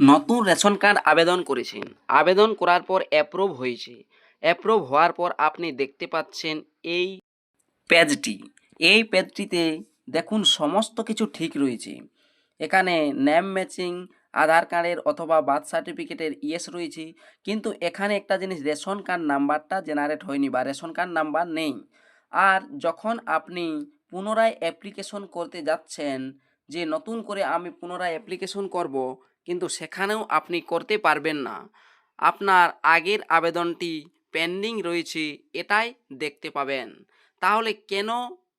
নতুন ration card আবেদন করেছেন। আবেদন করার পর অ্যাপ্রুভ হয়েছে। অ্যাপ্রুভ হওয়ার পর আপনি দেখতে পাচ্ছেন এই পেজটি এই পেজটিতে দেখুন সমস্ত কিছু ঠিক রয়েছে। এখানে নেম ম্যাচিং আধার কার্ডের অথবা বার্থ সার্টিফিকেটের ইয়েস রয়েছে। কিন্তু এখানে একটা জিনিস, রেশন কার্ড নাম্বারটা জেনারেট হয়নি বা রেশন কার্ড নাম্বার নেই। আর যখন আপনি পুনরায় অ্যাপ্লিকেশন করতে যাচ্ছেন, যে নতুন করে আমি পুনরায় অ্যাপ্লিকেশন করব কিন্তু সেখানেও আপনি করতে পারবেন না। আপনার আগের আবেদনটি পেন্ডিং রয়েছে, এটাই দেখতে পাবেন। তাহলে কেন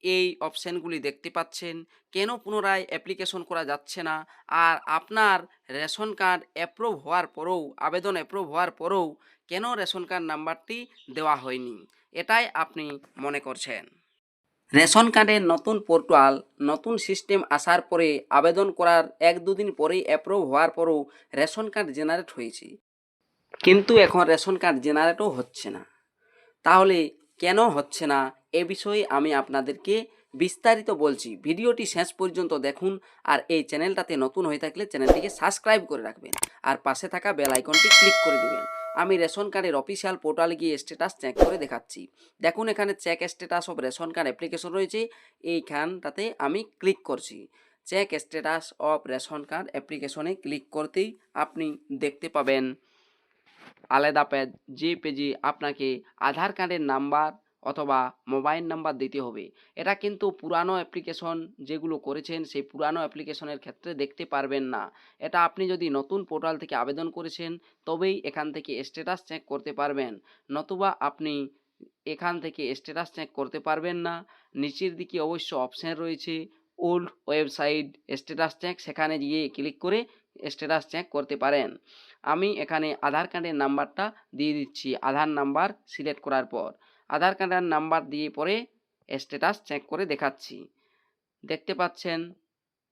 এই অপশানগুলি দেখতে পাচ্ছেন? কেন পুনরায় অ্যাপ্লিকেশন করা যাচ্ছে না? আর আপনার রেশন কার্ড অ্যাপ্রুভ হওয়ার পরেও, আবেদন অ্যাপ্রুভ হওয়ার পরেও কেন রেশন কার্ড নাম্বারটি দেওয়া হয়নি? এটাই আপনি মনে করছেন। রেশন কার্ডের নতুন পোর্টাল, নতুন সিস্টেম আসার পরে আবেদন করার এক দুদিন পরেই অ্যাপ্রুভ হওয়ার পরেও রেশন কার্ড জেনারেট হয়েছে। কিন্তু এখন রেশন কার্ড জেনারেটও হচ্ছে না। তাহলে কেন হচ্ছে না? এ বিষয়ে আমি আপনাদেরকে বিস্তারিত বলছি। ভিডিওটি শেষ পর্যন্ত দেখুন আর এই চ্যানেলটাতে নতুন হয়ে থাকলে চ্যানেলটিকে সাবস্ক্রাইব করে রাখবেন। আর পাশে থাকা বেল আইকনটি ক্লিক করে দেবেন। আমি রেশন কার্ডের অফিসিয়াল পোর্টালে গিয়ে স্ট্যাটাস চেক করে দেখাচ্ছি। দেখুন, এখানে check status of ration card application রয়েছে। এইখানটাতে আমি ক্লিক করছি। Check status of ration card অ্যাপ্লিকেশনে ক্লিক করতেই আপনি দেখতে পাবেন। আলাদা পেজ যে পেজে আপনাকে আধার কার্ডের নাম্বার অথবা মোবাইল নাম্বার দিতে হবে। এটা কিন্তু পুরানো অ্যাপ্লিকেশন যেগুলো করেছেন, সেই পুরানো অ্যাপ্লিকেশনের ক্ষেত্রে দেখতে পারবেন না। এটা আপনি যদি নতুন পোর্টাল থেকে আবেদন করেছেন, তবেই এখান থেকে স্ট্যাটাস চেক করতে পারবেন। নতুবা আপনি এখান থেকে স্ট্যাটাস চেক করতে পারবেন না। নিচের দিকে অবশ্য অপশান রয়েছে ওল্ড ওয়েবসাইট স্ট্যাটাস চেক সেখানে গিয়ে ক্লিক করে স্ট্যাটাস চেক করতে পারেন। আমি এখানে আধার কার্ডের নাম্বারটা দিয়ে দিচ্ছি। আধার নাম্বার সিলেক্ট করার পর। আধার কার্ডের নাম্বার দিয়ে পরে স্ট্যাটাস চেক করে দেখাচ্ছি। দেখতে পাচ্ছেন,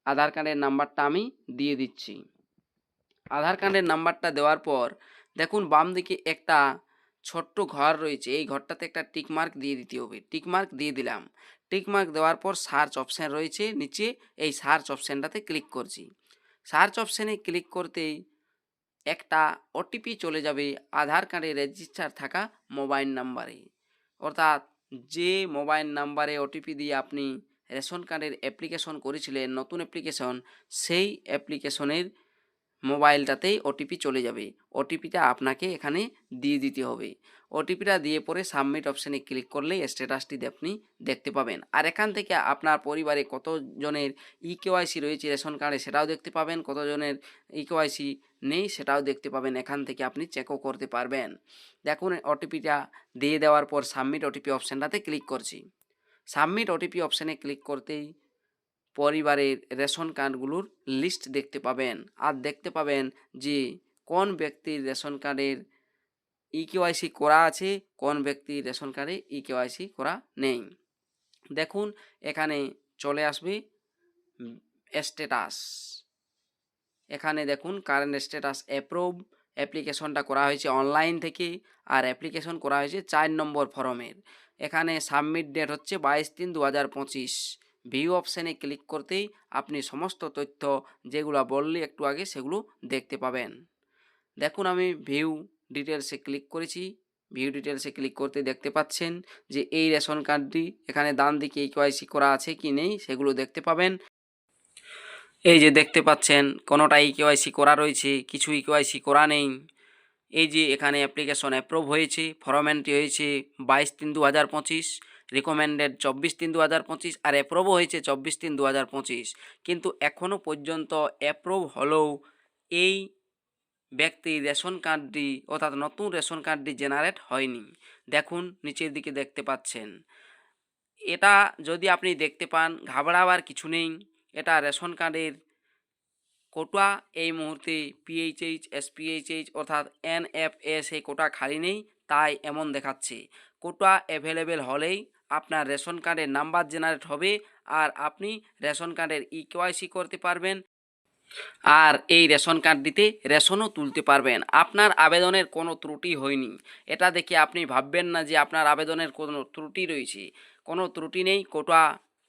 আধার কার্ডের নাম্বারটা আমি দিয়ে দিচ্ছি। আধার কার্ডের নাম্বারটা দেওয়ার পর দেখুন, বাম দিকে একটা ছোট্ট ঘর রয়েছে। এই ঘরটাতে একটা টিকমার্ক দিয়ে দিতে হবে। টিকমার্ক দিয়ে দিলাম। টিকমার্ক দেওয়ার পর সার্চ অপশান রয়েছে। নিচে এই সার্চ অপশানটাতে ক্লিক করছি। সার্চ অপশানে ক্লিক করতেই একটা ওটিপি চলে যাবে। আধার কার্ডে রেজিস্টার থাকা মোবাইল নাম্বারে অর্থাৎ যে মোবাইল নাম্বারে ওটিপি দিয়ে আপনি রেশন কার্ডের অ্যাপ্লিকেশন করেছিলেন, নতুন অ্যাপ্লিকেশন সেই অ্যাপ্লিকেশনের মোবাইলটাতেই ওটিপি চলে যাবে। ওটিপিটা আপনাকে এখানে দিয়ে দিতে হবে। ওটিপিটা দিয়ে পরে সাবমিট অপশানে ক্লিক করলেই স্ট্যাটাসটি আপনি দেখতে পাবেন। আর এখান থেকে আপনার পরিবারে কতজনের ই কেওয়াইসি রয়েছে রেশন কার্ডে সেটাও দেখতে পাবেন, কতজনের ই কেওয়াইসি নেই সেটাও দেখতে পাবেন। এখান থেকে আপনি চেকও করতে পারবেন। দেখুন, ওটিপিটা দিয়ে দেওয়ার পর সাবমিট ওটিপি অপশানটাতে ক্লিক করছি। সাবমিট ওটিপি অপশানে ক্লিক করতেই পরিবারের রেশন কার্ডগুলোর লিস্ট দেখতে পাবেন। আর দেখতে পাবেন যে কোন ব্যক্তির রেশন কার্ডের ই কেওয়াইসি করা আছে, কোন ব্যক্তির রেশন কার্ডে ই কেওয়াইসি করা নেই। দেখুন, এখানে চলে আসবে স্ট্যাটাস এখানে দেখুন কারেন্ট স্ট্যাটাস অ্যাপ্রুভ অ্যাপ্লিকেশনটা করা হয়েছে অনলাইন থেকে, আর অ্যাপ্লিকেশন করা হয়েছে চার নম্বর ফরমের এখানে সাবমিট ডেট হচ্ছে বাইশ তিন দু হাজার পঁচিশ। ভিউ অপশানে ক্লিক করতেই আপনি সমস্ত তথ্য যেগুলো বললি একটু আগে সেগুলো দেখতে পাবেন। দেখুন, আমি ভিউ ডিটেলসে ক্লিক করেছি। ভিউ ডিটেলসে ক্লিক করতে দেখতে পাচ্ছেন যে এই রেশন কার্ডটি এখানে ডান দিকে ইকোয়াইসি করা আছে কি নেই সেগুলো দেখতে পাবেন। এই যে দেখতে পাচ্ছেন কোনোটা ইকেওয়াইসি করা রয়েছে কিছু ইকেওয়াইসি করা নেই। এই যে এখানে অ্যাপ্লিকেশন অ্যাপ্রুভ হয়েছে ফরম্যানটি হয়েছে, বাইশ তিন দু হাজার পঁচিশ। রিকমেন্ডেড চব্বিশ তিন দু হাজার পঁচিশ আর অ্যাপ্রুভও হয়েছে চব্বিশ তিন দু হাজার পঁচিশ। কিন্তু এখনও পর্যন্ত অ্যাপ্রুভ হলেও এই ব্যক্তি রেশন কার্ডটি অর্থাৎ নতুন রেশন কার্ডটি জেনারেট হয়নি। দেখুন, নিচের দিকে দেখতে পাচ্ছেন। এটা যদি আপনি দেখতে পান, ঘাবড়াবার কিছু নেই। এটা রেশন কার্ডের কোটা এই মুহূর্তে পিএইচএইচ এসপিএইচএইচ অর্থাৎ এনএফএস এই কোটা খালি নেই, তাই এমন দেখাচ্ছে। কোটা অ্যাভেলেবেল হলেই আপনার রেশন কার্ডের নাম্বার জেনারেট হবে আর আপনি রেশন কার্ডের ই কেওয়াইসি করতে পারবেন। আর এই রেশন কার্ডটিতে রেশনও তুলতে পারবেন। আপনার আবেদনের কোনো ত্রুটি হয়নি। এটা দেখে আপনি ভাববেন না যে আপনার আবেদনের কোনো ত্রুটি রয়েছে। কোনো ত্রুটি নেই, কোটা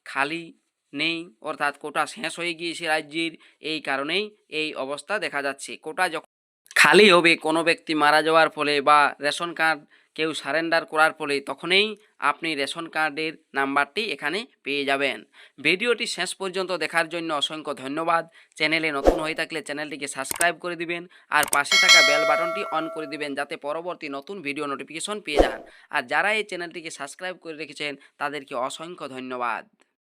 খালি নেই, অর্থাৎ কোটা শেষ হয়ে গিয়েছে রাজ্যের। এই কারণেই এই অবস্থা দেখা যাচ্ছে। কোটা যখন খালি হবে, কোনো ব্যক্তি মারা যাওয়ার ফলে বা রেশন কার্ড কেউ সারেন্ডার করার ফলে তখনই আপনি রেশন কার্ডের নাম্বারটি এখানে পেয়ে যাবেন। ভিডিওটি শেষ পর্যন্ত দেখার জন্য অসংখ্য ধন্যবাদ। চ্যানেলে নতুন হয়ে থাকলে চ্যানেলটিকে সাবস্ক্রাইব করে দিবেন আর পাশে থাকা বেল বাটনটি অন করে দিবেন যাতে পরবর্তী নতুন ভিডিও নোটিফিকেশন পেয়ে যান। আর যারা এই চ্যানেলটিকে সাবস্ক্রাইব করে রেখেছেন, তাদেরকে অসংখ্য ধন্যবাদ।